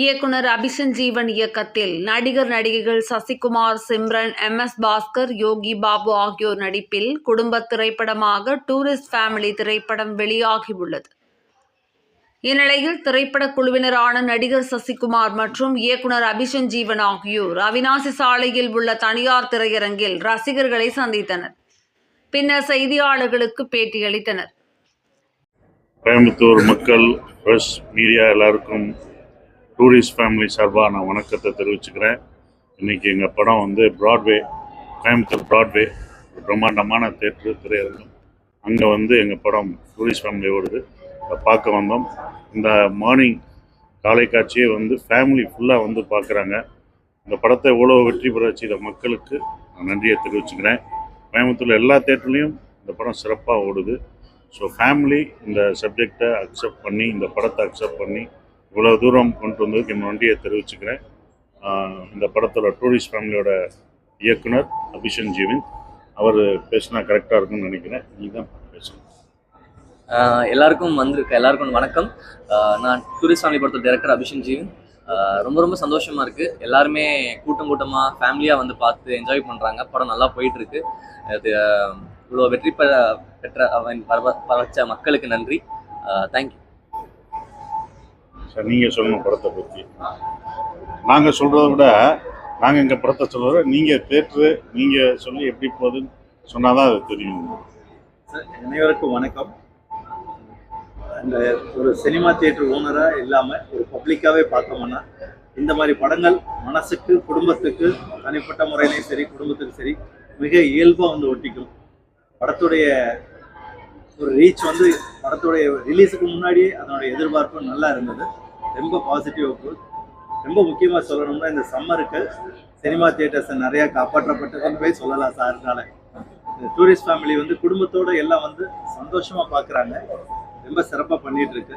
இயக்குனர் அபிஷன் ஜீவன் இயக்கத்தில் நடிகர் நடிகைகள் சசிகுமார் சிம்ரன் எம். எஸ். பாஸ்கர் யோகி பாபு ஆகியோர் நடிப்பில் குடும்ப திரைப்படமாக டூரிஸ்ட் ஃபேமிலி திரைப்படம் வெளியாகியுள்ளது. இந்நிலையில் திரைப்பட குழுவினரான நடிகர் சசிகுமார் மற்றும் இயக்குனர் அபிஷன் ஜீவன் ஆகியோர் அவினாசி சாலையில் உள்ள தனியார் திரையரங்கில் ரசிகர்களை சந்தித்தனர். பின்னர் செய்தியாளர்களுக்கு பேட்டியளித்தனர். கோயம்புத்தூர் மக்கள் ப்ரெஸ் மீடியா எல்லாருக்கும் டூரிஸ்ட் ஃபேமிலி சார்பாக நான் வணக்கத்தை தெரிவிச்சுக்கிறேன். இன்றைக்கி எங்கள் படம் வந்து ப்ராட்வே கோயம்புத்தூர் ப்ராட்வே ஒரு பிரம்மாண்டமான தேட்ரு திரையரங்கம் அங்கே வந்து எங்கள் படம் டூரிஸ்ட் ஃபேமிலி ஓடுது. அதை பார்க்க வந்தோம். இந்த மார்னிங் காலை காட்சியை வந்து ஃபேமிலி ஃபுல்லாக வந்து பார்க்குறாங்க. இந்த படத்தை எவ்வளோ வெற்றி பெற செய்த மக்களுக்கு நான் நன்றியை தெரிவிச்சுக்கிறேன். கோயம்புத்தூரில் எல்லா தேட்டர்லேயும் இந்த படம் சிறப்பாக ஓடுது. ஸோ ஃபேமிலி இந்த சப்ஜெக்டை அக்செப்ட் பண்ணி இந்த படத்தை அக்செப்ட் பண்ணி இவ்வளோ தூரம் கொண்டு வந்ததுக்கு என் நன்றியை தெரிவிச்சுக்கிறேன். இந்த படத்தோட டூரிஸ்ட் ஃபேமிலியோட இயக்குனர் அபிஷன் ஜீவன். அவர் பேசினா கரெக்டாக இருக்கும்னு நினைக்கிறேன். நீ தான் பேசணும் எல்லாருக்கும் வந்திருக்க எல்லாருக்கும் வணக்கம். நான் டூரிஸ்ட் ஃபேமிலி படத்தோட டைரக்டர் அபிஷன் ஜீவன். ரொம்ப ரொம்ப சந்தோஷமாக இருக்குது எல்லாருமே கூட்டம் கூட்டமாக ஃபேமிலியாக வந்து பார்த்து என்ஜாய் பண்ணுறாங்க படம் நல்லா போயிட்டுருக்கு. அது இவ்வளோ வெற்றி பெற பெற்ற வச்ச மக்களுக்கு நன்றி. தேங்க்யூ சார் நீங்கள் சொல்லணும் படத்தை பற்றி நாங்கள் சொல்கிறத விட நாங்கள் எங்கள் படத்தை சொல்கிறோம் நீங்கள் தேட்ரு நீங்கள் சொல்லி எப்படி போகுதுன்னு சொன்னால் தான் அது தெரியும். சார், அனைவருக்கும் வணக்கம். அந்த ஒரு சினிமா தியேட்டர் ஓனராக இல்லாமல் ஒரு பப்ளிக்காகவே பார்த்தோம்னா இந்த மாதிரி படங்கள் மனசுக்கு குடும்பத்துக்கு தனிப்பட்ட முறையிலையும் சரி குடும்பத்துக்கு சரி மிக இயல்பாக வந்து ஒட்டிக்கும். படத்துடைய ஒரு ரீச் வந்து படத்துடைய ரிலீஸுக்கு முன்னாடியே அதனுடைய எதிர்பார்ப்பு நல்லா இருந்தது. ரொம்ப பாசிட்டிவ் அப்ரோச் ரொம்ப முக்கியமாக சொல்லணும்னா இந்த சம்மருக்கு சினிமா தியேட்டர்ஸ் நிறையா காப்பாற்றப்பட்டதுன்னு போய் சொல்லலாம் சார்னால இந்த டூரிஸ்ட் ஃபேமிலி வந்து குடும்பத்தோடு எல்லாம் வந்து சந்தோஷமாக பார்க்குறாங்க ரொம்ப சிறப்பாக பண்ணிட்டு இருக்கு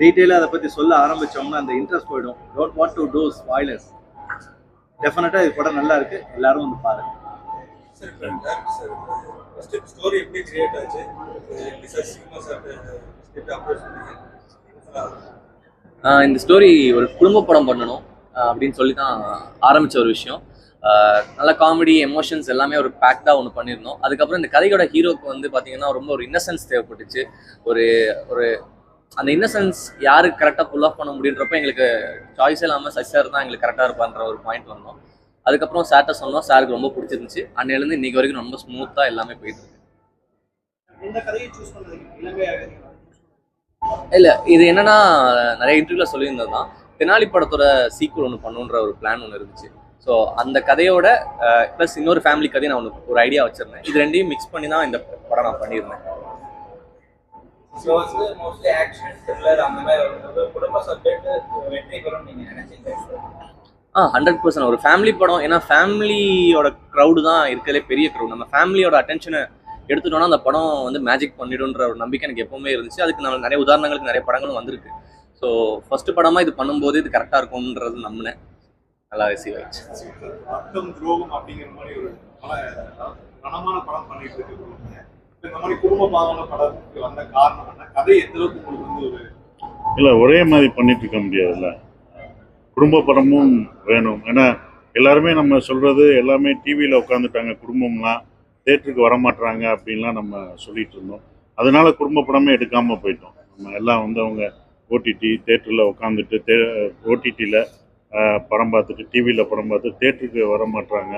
டீட்டெயிலாக அதை பற்றி சொல்ல ஆரம்பித்தோம்னா அந்த இன்ட்ரெஸ்ட் போயிடும். Don't want to do spoilers டெஃபினட்டாக இது படம் நல்லா இருக்கு. எல்லாரும் வந்து பாருங்க. ஸ்டோரி எப்படி கிரியேட் ஆச்சு? எப்படி சார் அப்ரோச் பண்ணீங்க? இந்த ஸ்டோரி ஒரு குடும்ப படம் பண்ணணும் அப்படின்னு சொல்லி தான் ஆரம்பிச்ச ஒரு விஷயம். நல்ல காமெடி எமோஷன்ஸ் எல்லாமே ஒரு பேக்டாக ஒன்று பண்ணியிருந்தோம் அதுக்கப்புறம் இந்த கதையோட ஹீரோக்கு வந்து பார்த்தீங்கன்னா ரொம்ப ஒரு இன்னசென்ஸ் தேவைப்பட்டுச்சு. ஒரு ஒரு அந்த இன்னசென்ஸ் யாருக்கு கரெக்டாக புல் ஆஃப் பண்ண முடியுன்றப்ப எங்களுக்கு சாய்ஸ் இல்லாமல் சார் தான் எங்களுக்கு கரெக்டாக இருப்பான்ற ஒரு பாயிண்ட் வந்தோம். அதுக்கப்புறம் சார்ட்ட சொன்னோம் சாருக்கு ரொம்ப பிடிச்சிருந்துச்சு. அன்னையிலேருந்து இன்னைக்கு வரைக்கும் ரொம்ப ஸ்மூத்தாக எல்லாமே போயிட்டு இருக்கு. இந்த கதையை சூஸ் பண்ணதுக்கு இலங்கையாக இல்லை இது என்னன்னா நிறைய இன்டர்வியூல சொல்லியிருந்தது தான் தெனாலி படத்தோட சீக்குவல் ஒன்று பண்ணுன்ற ஒரு பிளான் ஒன்று இருந்துச்சு. ஸோ அந்த கதையோட ப்ளஸ் இன்னொரு ஃபேமிலி கதையை நான் ஒன்று ஒரு ஐடியா வச்சிருந்தேன். இது ரெண்டையும் மிக்ஸ் பண்ணி தான் இந்த படம் நான் பண்ணியிருந்தேன். ஸோ வந்து மோஸ்ட்லி ஆக்ஷன் த்ரில்லர் அந்த மாதிரி வரும்போது குடும்ப சப்ஜெக்ட் வெற்றி பெறும் நீங்க நினைச்சீங்க ஆ ஹண்ட்ரட் பர்சன்ட் ஒரு ஃபேமிலி படம் ஏன்னா ஃபேமிலியோட க்ரௌடு தான் இருக்கிறதுலே பெரிய க்ரௌட் நம்ம ஃபேமிலியோட அட்டென்ஷனை எடுத்துட்டோம்னா அந்த படம் வந்து மேஜிக் பண்ணிடுன்ற ஒரு நம்பிக்கை எனக்கு எப்பவுமே இருந்துச்சு. அதுக்கு நம்ம நிறைய உதாரணங்களுக்கு நிறைய படங்களும் வந்திருக்கு. ஸோ ஃபர்ஸ்ட் படமாக இது பண்ணும்போது இது கரெக்டாக இருக்கும்ன்றது நம்பினேன். நல்லா ரிசீவ் ஆயிடுச்சு. துரோகம் அப்படிங்கிற மாதிரி ஒரு கனமான படம் பண்ணிட்டு இருக்கு இந்த மாதிரி குடும்ப பாவன படத்துக்கு வந்த காரணம் என்ன? கதை எந்த அளவுக்கு உங்களுக்கு வந்து ஒரு இல்லை ஒரே மாதிரி பண்ணிட்டு இருக்க முடியாதுல்ல. குடும்ப படமும் வேணும். ஏன்னா எல்லாருமே நம்ம சொல்கிறது எல்லாமே டிவியில் உட்காந்துட்டாங்க குடும்பம்லாம். தேட்டருக்கு வரமாட்றாங்க அப்படின்லாம் நம்ம சொல்லிட்டு இருந்தோம் அதனால குடும்ப படமே எடுக்காமல் போயிட்டோம். நம்ம எல்லாம் வந்து அவங்க ஓடிடி தேட்டரில் உட்காந்துட்டு தே ஓடிடியில் படம் பார்த்துட்டு டிவியில் படம் பார்த்து தேட்டருக்கு வர மாட்றாங்க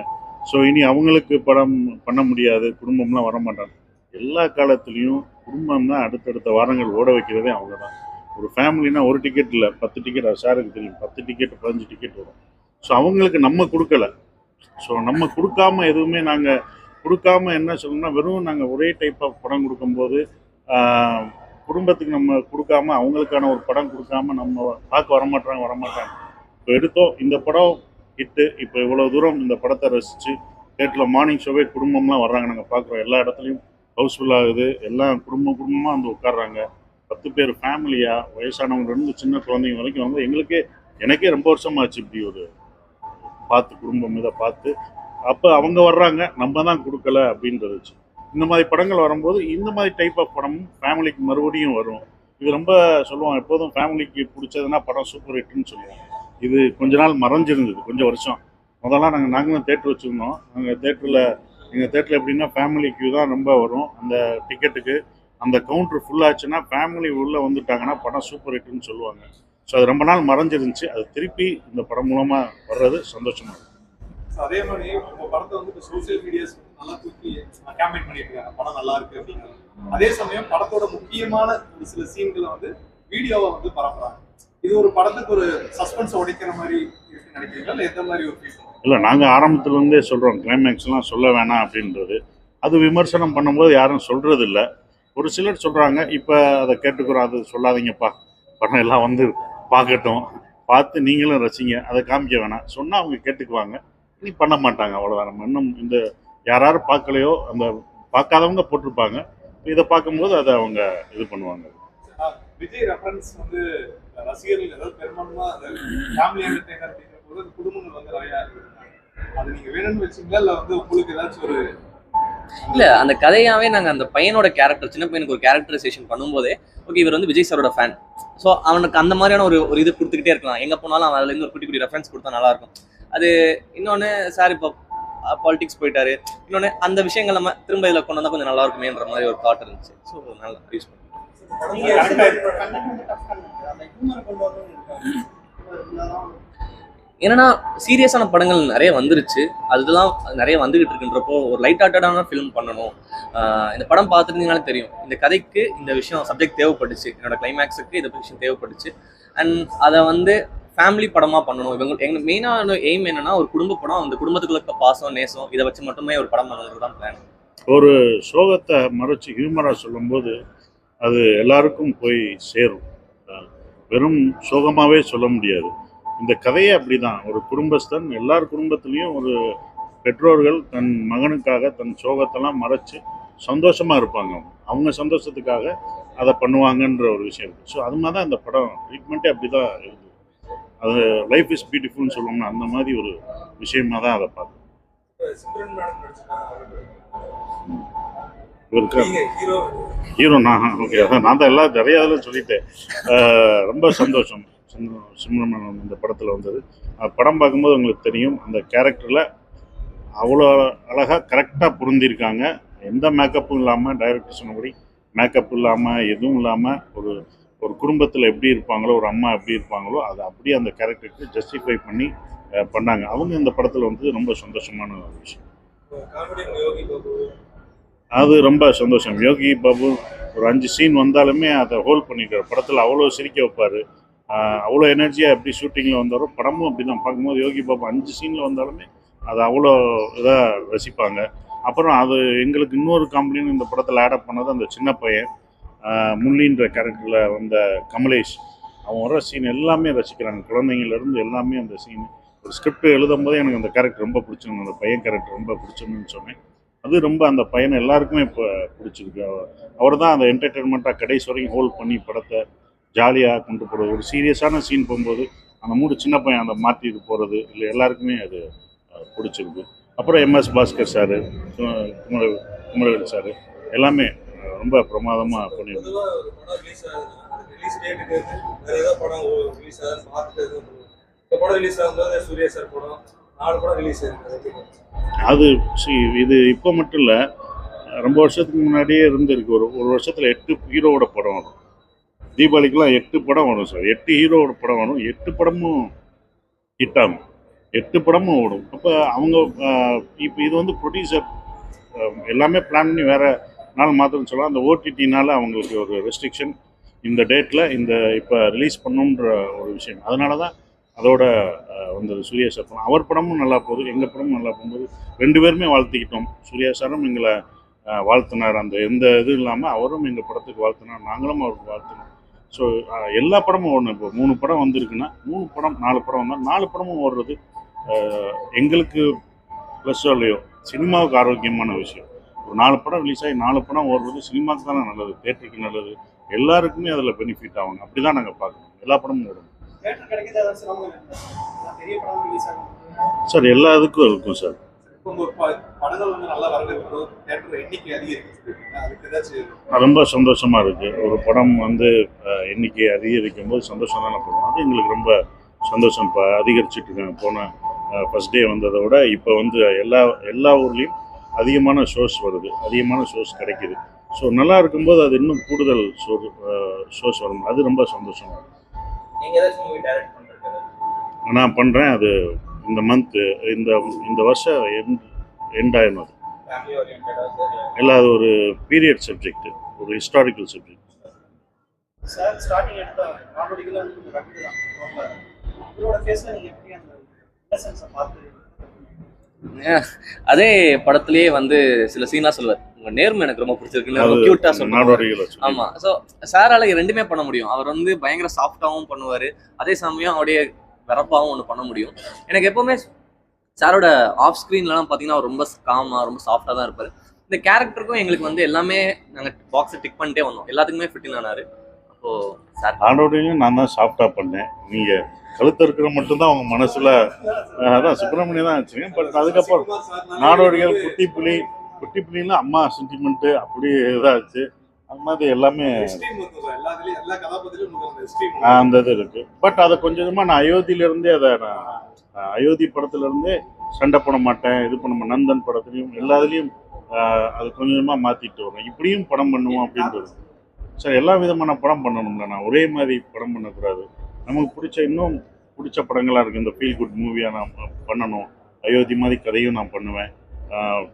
ஸோ இனி அவங்களுக்கு படம் பண்ண முடியாது குடும்பம்லாம் வர மாட்டாங்க எல்லா காலத்துலேயும் குடும்பம் தான் அடுத்தடுத்த வாரங்கள் ஓட வைக்கிறதே அவங்க தான் ஒரு ஃபேமிலினா ஒரு டிக்கெட் இல்லை பத்து டிக்கெட் சாருக்கு தெரியும். பத்து டிக்கெட் பதினஞ்சு டிக்கெட் வரும். ஸோ அவங்களுக்கு நம்ம கொடுக்கல. ஸோ நம்ம கொடுக்காம எதுவுமே நாங்கள் கொடுக்காம என்ன சொல்லணும்னா வெறும் நாங்கள் ஒரே டைப் ஆஃப் படம் கொடுக்கும்போது குடும்பத்துக்கு நம்ம கொடுக்காம அவங்களுக்கான ஒரு படம் கொடுக்காம நம்ம பார்க்க வரமாட்டாங்க வரமாட்டாங்க. இப்போ எடுத்தோம் இந்த படம் ஹிட்டு இப்போ இவ்வளோ தூரம் இந்த படத்தை ரசித்து கேட்டில் மார்னிங் ஷோவே குடும்பம்லாம் வர்றாங்க நாங்கள் பார்க்குறோம். எல்லா இடத்துலையும் ஹவுஸ்ஃபுல் ஆகுது எல்லாம் குடும்பம் குடும்பமாக வந்து உட்கார்றாங்க. பத்து பேர் ஃபேமிலியாக வயசானவங்கலேருந்து சின்ன குழந்தைங்க வரைக்கும் வந்து எங்களுக்கே எனக்கே ரொம்ப வருஷமாச்சு இப்படி ஒரு பார்த்து குடும்பம் இதை பார்த்து அப்போ அவங்க வர்றாங்க நம்ம தான் கொடுக்கல அப்படின்றது இந்த மாதிரி படங்கள் வரும்போது இந்த மாதிரி டைப் ஆஃப் படமும் ஃபேமிலிக்கு மறுபடியும் வரும். இது ரொம்ப சொல்லுவோம் எப்போதும் ஃபேமிலிக்கு பிடிச்சதுன்னா படம் சூப்பர் ஹிட்னு சொல்லுவோம் இது கொஞ்ச நாள் மறைஞ்சிருந்தது கொஞ்சம் வருஷம். முதல்லாம் நாங்கள் நாங்களும் தேட்டர் வச்சுருந்தோம். நாங்கள் தேட்டரில் எங்கள் தேட்டரில் எப்படின்னா ஃபேமிலி கியூ தான் ரொம்ப வரும். அந்த டிக்கெட்டுக்கு அந்த கவுண்டர் ஃபுல்லாச்சுன்னா ஃபேமிலி உள்ளே வந்துட்டாங்கன்னா படம் சூப்பர் ஹிட்னு சொல்லுவாங்க. ஸோ அது ரொம்ப நாள் மறைஞ்சிருந்துச்சு. அது திருப்பி இந்த படம் மூலமாக வர்றது சந்தோஷமாக இருக்கும் அதே மாதிரி உங்க படத்தை வந்து இப்போ சோசியல் மீடியாஸ் நல்லா தூக்கி கேம்பெயின் பண்ணிட்டு இருக்காங்க. படம் நல்லா இருக்கு அப்படிங்கிறது அதே சமயம் படத்தோட முக்கியமான ஒரு சில சீன்களை வந்து வீடியோவை வந்து பரப்புறாங்க. இது ஒரு படத்துக்கு ஒரு சஸ்பென்ஸ் உடைக்கிற மாதிரி இருக்குன்னு நினைக்கிறீங்களா? இல்லை எந்த மாதிரி ஒரு ஃபீல் இல்லை நாங்கள் ஆரம்பத்துலேருந்தே சொல்கிறோம் கிளைமேக்ஸ்லாம் சொல்ல வேணாம் அப்படின்றது. அது விமர்சனம் பண்ணும்போது யாரும் சொல்கிறதில்ல ஒரு சிலர் சொல்கிறாங்க இப்போ அதை கேட்டுக்கிறோம். அது சொல்லாதீங்கப்பா. படம் எல்லாம் வந்து பார்க்கட்டும். பார்த்து நீங்களும் ரசிங்க. அதை காமிக்க வேணாம். சொன்னால் அவங்க கேட்டுக்குவாங்க. பண்ண மாட்டாங்க அவ்வளோதான் நம்ம இன்னும் இந்த யாராரு பார்க்கலையோ அந்த பார்க்காதவங்க போட்டிருப்பாங்க. இதை பார்க்கும்போது அதை அவங்க இது பண்ணுவாங்க. விஜய் ரெஃபரன்ஸ் வந்து ரசிகர்கள் ஏதாவது ஃபேமிலி என்டர்டைனர் அப்படிங்கிற போது குடும்பங்கள் வந்து நிறைய அது நீங்க வேணும்னு வச்சீங்களா? இல்லை வந்து உங்களுக்கு ஏதாச்சும் ஒரு இல்ல அந்த கதையாவே நாங்க அந்த பையனோட கேரக்டர் சின்ன பையனுக்கு ஒரு கேரக்டரைசேஷன் பண்ணும்போதே ஓகே இவர் வந்து விஜய் சாரோட ஃபேன் ஸோ அவனுக்கு அந்த மாதிரியான ஒரு ஒரு இது கொடுத்துக்கிட்டே இருக்கலாம். எங்க போனாலும் அவன் அதுல இருந்து ஒரு குட்டி குட்டி ரெஃபரன்ஸ் கொடுத்தா நல்லா இருக்கும். அது இன்னொன்னு சார் இப்போ பாலிடிக்ஸ் போயிட்டாரு. இன்னொன்னு அந்த விஷயங்கள் நம்ம திரும்ப இதில் கொண்டு வந்தா கொஞ்சம் நல்லா இருக்குமேன்ற மாதிரி ஒரு தாட் இருந்துச்சு. ஸோ நல்லா யூஸ் என்னன்னா சீரியஸான படங்கள் நிறைய வந்துருச்சு. அதுதான் நிறைய வந்துகிட்டு இருக்குன்றப்போ ஒரு லைட் ஹார்ட்டடான ஃபிலிம் பண்ணணும் இந்த படம் பார்த்துருந்தீங்கனாலே தெரியும். இந்த கதைக்கு இந்த விஷயம் சப்ஜெக்ட் தேவைப்பட்டுச்சு. என்னோட கிளைமேக்ஸுக்கு இந்த விஷயம் தேவைப்பட்டுச்சு. அண்ட் அதை வந்து ஃபேமிலி படமா பண்ணணும். இவங்க எங்க மெயினான எய்ம் என்னன்னா ஒரு குடும்ப படம் அந்த குடும்பத்துக்குள்ள இருக்க பாசம் நேசம் இதை வச்சு மட்டுமே ஒரு படம் பண்ணுறது தான் பிளான் ஒரு சோகத்தை மறைச்சு ஹியூமராக சொல்லும்போது அது எல்லாருக்கும் போய் சேரும். வெறும் சோகமாகவே சொல்ல முடியாது. இந்த கதையே அப்படிதான். ஒரு குடும்பஸ்தன் எல்லார் குடும்பத்துலேயும் ஒரு பெற்றோர்கள் தன் மகனுக்காக தன் சோகத்தெல்லாம் மறைச்சு சந்தோஷமாக இருப்பாங்க அவங்க. சந்தோஷத்துக்காக அதை பண்ணுவாங்கன்ற ஒரு விஷயம் இருக்குது ஸோ அது மாதிரி தான் இந்த படம். ட்ரீட்மெண்ட்டே அப்படி தான் இருக்குது அது லைஃப் இஸ் பியூட்டிஃபுல்னு சொல்லுவோம்னா அந்த மாதிரி ஒரு விஷயமா தான் அதை மேடம் நீங்க ஹீரோ ஹீரோ நான் ஓகே அதான் நான் தான் எல்லாம் நிறைய இதில் சொல்லிட்டேன் ரொம்ப சந்தோஷம் சிம்- சிம்ரன் இந்த படத்தில் வந்தது. படம் பார்க்கும்போது உங்களுக்கு தெரியும் அந்த கேரக்டரில் அவ்வளோ அழகாக கரெக்டாக பொருந்திருக்காங்க எந்த மேக்கப்பும் இல்லாமல் டைரக்டர் சொன்னபடி மேக்கப் இல்லாமல் எதுவும் இல்லாமல் ஒரு ஒரு குடும்பத்தில் எப்படி இருப்பாங்களோ ஒரு அம்மா எப்படி இருப்பாங்களோ அதை அப்படியே அந்த கேரக்டருக்கு ஜஸ்டிஃபை பண்ணி பண்ணாங்க. அவங்க இந்த படத்தில் வந்து ரொம்ப சந்தோஷமான ஒரு விஷயம். யோகி பாபு அது ரொம்ப சந்தோஷம். யோகி பாபு ஒரு அஞ்சு சீன் வந்தாலுமே அதை ஹோல்ட் பண்ணிக்கிறார் படத்தில் அவ்வளோ சிரிக்க வைப்பார். அவ்வளோ எனர்ஜியாக எப்படி ஷூட்டிங்கில் வந்தாரோ படமும் அப்படி தான் பார்க்கும்போது யோகி பாபு அஞ்சு சீனில் வந்தாலுமே அதை அவ்வளோ இதாக ரசிப்பாங்க. அப்புறம் அது எங்களுக்கு இன்னொரு காமெடின்னு இந்த படத்தில் ஆடப் பண்ணது அந்த சின்ன பையன். முள்ளின்ற கேரக்டரில் வந்த கமலேஷ் அவன் வர சீன் எல்லாமே ரசிக்கிறாங்க. குழந்தைங்கள்லேருந்து எல்லாமே அந்த சீன் ஒரு ஸ்கிரிப்ட் எழுதும் போதே எனக்கு அந்த கேரக்டர் ரொம்ப பிடிச்சிருந்தது. அந்த பையன் கேரக்டர் ரொம்ப பிடிச்சிருந்துன்னு சொன்னேன். அது ரொம்ப அந்த பையனை எல்லாருக்குமே இப்போ பிடிச்சிருக்கு. அவர் தான் அந்த என்டர்டெயின்மெண்ட்டாக கடைசி வரைக்கும் ஹோல்ட் பண்ணி படத்தை ஜாலியாக கொண்டு போகிறது ஒரு சீரியஸான சீன் போகும்போது அந்த மூடு சின்ன பையன் அந்த மாற்றிட்டு போகிறது இல்லை எல்லாருக்குமே அது பிடிச்சிருக்கு. அப்புறம் எம்எஸ் பாஸ்கர் சார் குமர குமரவேல் சார் எல்லாமே ரொம்ப பிரமாதமாக ஆயிருக்கு. அது இது இப்போ மட்டும் இல்லை ரொம்ப வருஷத்துக்கு முன்னாடியே இருந்திருக்கு. ஒரு ஒரு வருஷத்தில் எட்டு ஹீரோவோட படம் வரும். தீபாவளிக்கெலாம் எட்டு படம் வரும் சார். எட்டு ஹீரோவோட படம் வரும். எட்டு படமும் ஹிட் ஆகும். எட்டு படமும் ஓடும். அப்போ அவங்க இப்போ இது வந்து ப்ரொடியூசர் எல்லாமே பிளான் பண்ணி வேறு நாள் மாத்திரம் சொல்லலாம். அந்த ஓடிடினால அவங்களுக்கு ஒரு ரெஸ்ட்ரிக்ஷன் இந்த டேட்டில் இந்த இப்போ ரிலீஸ் பண்ணணுன்ற ஒரு விஷயம். அதனால தான் அதோட வந்தது சூர்யா சார் படம். அவர் படமும் நல்லா போகுது எங்கள் படமும் நல்லா போகும்போது ரெண்டு பேருமே வாழ்த்திக்கிட்டோம். சூர்யா சாரும் எங்களை வாழ்த்தினார். அந்த எந்த இதுவும் இல்லாமல் அவரும் எங்கள் படத்துக்கு வாழ்த்தினார். நாங்களும் அவருக்கு வாழ்த்தினோம். ஸோ எல்லா படமும் ஓடணும் இப்போ மூணு படம் வந்திருக்குன்னா மூணு படம் நாலு படம் வந்தால் நாலு படமும் ஓடுறது எங்களுக்கு ப்ளஸ்ஸோ இல்லையோ சினிமாவுக்கு ஆரோக்கியமான விஷயம். ஒரு நாலு படம் ரிலீஸ் ஆகி நாலு படம் ஓடுறது சினிமாவுக்கு தானே நல்லது தேட்டருக்கு நல்லது. எல்லாருக்குமே அதில் பெனிஃபிட் ஆகும். அப்படி தான் நாங்கள் பார்க்கணும் எல்லா படமும் ஓடும். படம் சார் எல்லா இதுக்கும் இருக்கும் சார். ரொம்ப சந்தோஷமா இருக்கு. ஒரு படம் வந்து எண்ணிக்கை அதிகரிக்கும் போது சந்தோஷம் தானே பண்ணுவோம் அது எங்களுக்கு ரொம்ப சந்தோஷம். இப்போ அதிகரிச்சுட்டு இருக்காங்க. போன ஃபர்ஸ்ட் டே வந்ததை விட இப்போ வந்து எல்லா எல்லா ஊர்லேயும் அதிகமான ஷோஸ் வருது. அதிகமான ஷோஸ் கிடைக்குது. ஸோ நல்லா இருக்கும்போது அது இன்னும் கூடுதல் ஷோ ஷோஸ் வரும். அது ரொம்ப சந்தோஷம் நீங்க ஏதாச்சும் மூவி டைரக்ட் பண்றீங்க நான் பண்ணுறேன் அது இந்த மந்த்து இந்த இந்த வருஷம் எண்ட் எண்ட் ஆயிடும் அது. இல்லை அது ஒரு பீரியட் சப்ஜெக்ட் ஒரு ஹிஸ்டாரிக்கல் சப்ஜெக்ட் சார் அதே படத்திலேயே வந்து சில சீனா சொல்லுவார் உங்க நேர்மை எனக்கு ரொம்ப பிடிச்சிருக்கு ரொம்ப அது கியூட்டா சொல்லுவாங்க. ஆமா. சோ சாரால ரெண்டுமே பண்ண முடியும். அவர் வந்து பயங்கர சாஃப்டாவும் பண்ணுவாரு. அதே சமயம் அவருடைய வெறப்பாவும் ஒன்று பண்ண முடியும். எனக்கு எப்பவுமே சாரோட ஆஃப் ஸ்க்ரீன்லாம் பார்த்தீங்கன்னா அவர் ரொம்ப காமா ரொம்ப சாஃப்டாக தான் இருப்பாரு. இந்த கேரக்டருக்கும் எங்களுக்கு வந்து எல்லாமே நாங்கள் பாக்ஸை டிக் பண்ணிட்டே வந்தோம். எல்லாத்துக்குமே ஃபிட்டிங் ஆனாரு. அப்போ சார் நான் தான் சாஃப்டாக பண்ணேன். நீங்கள் கழுத்து இருக்கிற மட்டும்தான் அவங்க மனசுல அதான் சுப்பிரமணியம் தான் வச்சுங்க பட் அதுக்கப்புறம் நாடோடிகள் குட்டி புலி குட்டி புலின்னா அம்மா சென்டிமெண்ட்டு அப்படி இதாச்சு. அந்த மாதிரி எல்லாமே அந்த இது இருக்கு. பட் அதை கொஞ்சம் கொஞ்சமாக நான் அயோத்தியிலேருந்தே அதை நான் அயோத்தி படத்துலேருந்தே சண்டை பண்ண மாட்டேன் இது பண்ண நந்தன் படத்துலையும் எல்லா இதுலேயும் ஆஹ், அது கொஞ்சம் கொஞ்சமாக மாற்றிட்டு வரேன் இப்படியும் படம் பண்ணுவோம் அப்படின்றது. சார் எல்லா விதமான படம் பண்ணணும்ல நான் ஒரே மாதிரி படம் பண்ணக்கூடாது. நமக்கு பிடிச்ச இன்னும் பிடிச்ச படங்களாக இருக்குது இந்த ஃபீல் குட் மூவியாக நான் பண்ணணும். அயோத்தி மாதிரி கதையும் நான் பண்ணுவேன்.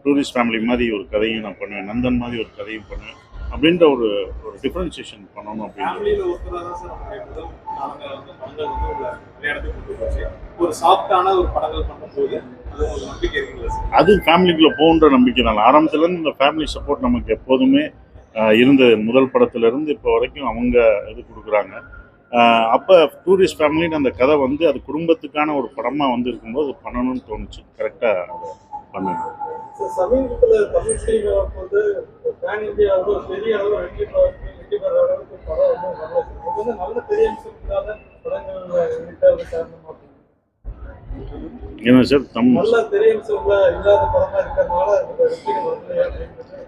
டூரிஸ்ட் ஃபேமிலி மாதிரி ஒரு கதையும் நான் பண்ணுவேன். நந்தன் மாதிரி ஒரு கதையும் பண்ணுவேன். அப்படின்ற ஒரு ஒரு டிஃப்ரென்சியேஷன் பண்ணணும் அப்படின்னு. அது ஃபேமிலிக்குள்ளே போகுன்ற நம்பிக்கை தான். ஆரம்பத்துலேருந்து இந்த ஃபேமிலி சப்போர்ட் நமக்கு எப்போதுமே ஆஹ், இருந்தது. முதல் படத்துலேருந்து இப்போ வரைக்கும் அவங்க இது கொடுக்குறாங்க. அப்போ டூரிஸ்ட் ஃபேமிலின்னு அந்த கதை வந்து அது குடும்பத்துக்கான ஒரு படமாக வந்து இருக்கும்போது பண்ணணும்னு தோணுச்சு. கரெக்டாக அதை பண்ணணும். சார், சமீபத்துல தமிழ் சினிமாவுக்கு வந்து பேன் இந்தியாவில் ஒரு பெரிய அளவு வெற்றி பெற- வெற்றி பெற அளவுக்கு படம் வந்து வரல சார். இது வந்து நல்ல பெரிய அம்சம் இல்லாத படங்கள் இருக்காது காரணமா ஏன்னா சார்? தம்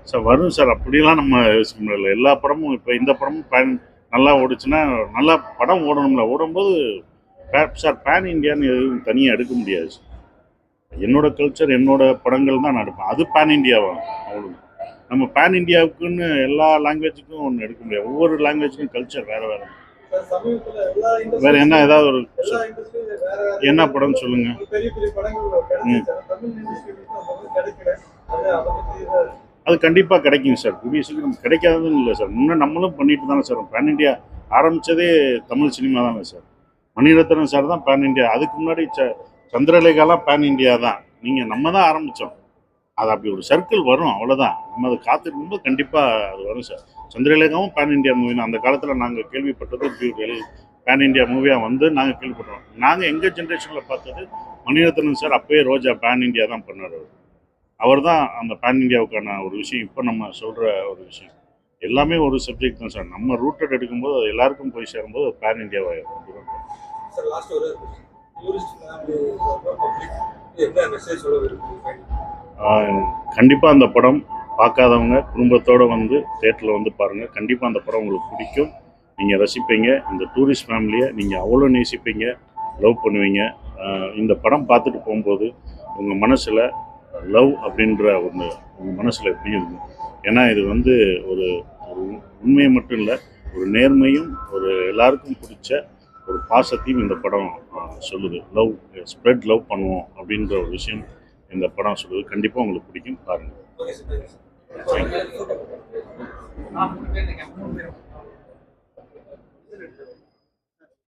சார் வரும் சார். அப்படிலாம் நம்ம யோசிக்க முடியல. எல்லா படமும் இப்போ இந்த படமும் பேன் நல்லா ஓடுச்சுன்னா நல்லா படம் ஓடணும்ல. ஓடும்போது சார் பேன் இந்தியான்னு எதுவும் தனியாக எடுக்க முடியாது சார். என்னோட கல்ச்சர் என்னோட படங்கள் தான் நான் எடுப்பேன். அது பேன் இந்தியாவா அவ்வளோ நம்ம பேன் இந்தியாவுக்குன்னு எல்லா லாங்குவேஜுக்கும் ஒன்று எடுக்க முடியாது. ஒவ்வொரு லாங்குவேஜுக்கும் கல்ச்சர் வேறு வேறு. வேறு என்ன ஏதாவது ஒரு என்ன படம் சொல்லுங்க. அது கண்டிப்பாக கிடைக்கும் சார். கூடிய சீக்கிரம் கிடைக்காதுன்னு இல்லை சார். முன்னே நம்மளும் பண்ணிட்டு தானே சார். பேன் இந்தியா ஆரம்பித்ததே தமிழ் சினிமா தானே சார். மணிரத்னம் சார் தான் பேன் இந்தியா அதுக்கு முன்னாடி ச சந்திரலேகாலாம் பேன் இந்தியா தான். நீங்கள் நம்ம தான் ஆரம்பித்தோம் அது அப்படி ஒரு சர்க்கிள் வரும் அவ்வளோதான் நம்ம அதை காத்திருக்கும்போது கண்டிப்பாக அது வரும் சார். சந்திரலேகாவும் பேன் இந்தியா மூவி தான். அந்த காலத்தில் நாங்கள் கேள்விப்பட்டது இப்படி பேன் இந்தியா மூவியாக வந்து நாங்கள் கேள்விப்பட்டோம். நாங்கள் எங்கள் ஜென்ரேஷனில் பார்த்தது மணிரத்னம் சார் அப்போயே ரோஜா பேன் இந்தியா தான் பண்ணார் அவர். அவர் தான் அந்த பேன் இந்தியாவுக்கான ஒரு விஷயம். இப்போ நம்ம சொல்கிற ஒரு விஷயம். எல்லாமே ஒரு சப்ஜெக்ட் தான் சார் நம்ம ரூட்டட் எடுக்கும்போது அது எல்லாருக்கும் போய் சேரும்போது அது பேன் இந்தியாவாக கண்டிப்பாக அந்த படம் பார்க்காதவங்க குடும்பத்தோடு வந்து தேட்டரில் வந்து பாருங்கள் கண்டிப்பாக அந்த படம் உங்களுக்கு பிடிக்கும். நீங்கள் ரசிப்பீங்க. இந்த டூரிஸ்ட் ஃபேமிலியை நீங்கள் அவ்வளோ நேசிப்பீங்க. லவ் பண்ணுவீங்க. இந்த படம் பார்த்துட்டு போகும்போது உங்கள் மனசில் லவ் அப்படின்ற ஒன்று உங்கள் மனசில் எப்படி இருக்கும் ஏன்னா இது வந்து ஒரு ஒரு உண்மையை மட்டும் இல்லை ஒரு நேர்மையும் ஒரு எல்லாருக்கும் பிடிச்ச ஒரு பாசத்தையும் இந்த படம் சொல்லுது. லவ் ஸ்ப்ரெட் லவ் பண்ணுவோம் அப்படின்ற ஒரு விஷயம் இந்த படம் சொல்லுது. கண்டிப்பாக உங்களுக்கு பிடிக்கும். பாருங்கள் தேங்க்யூ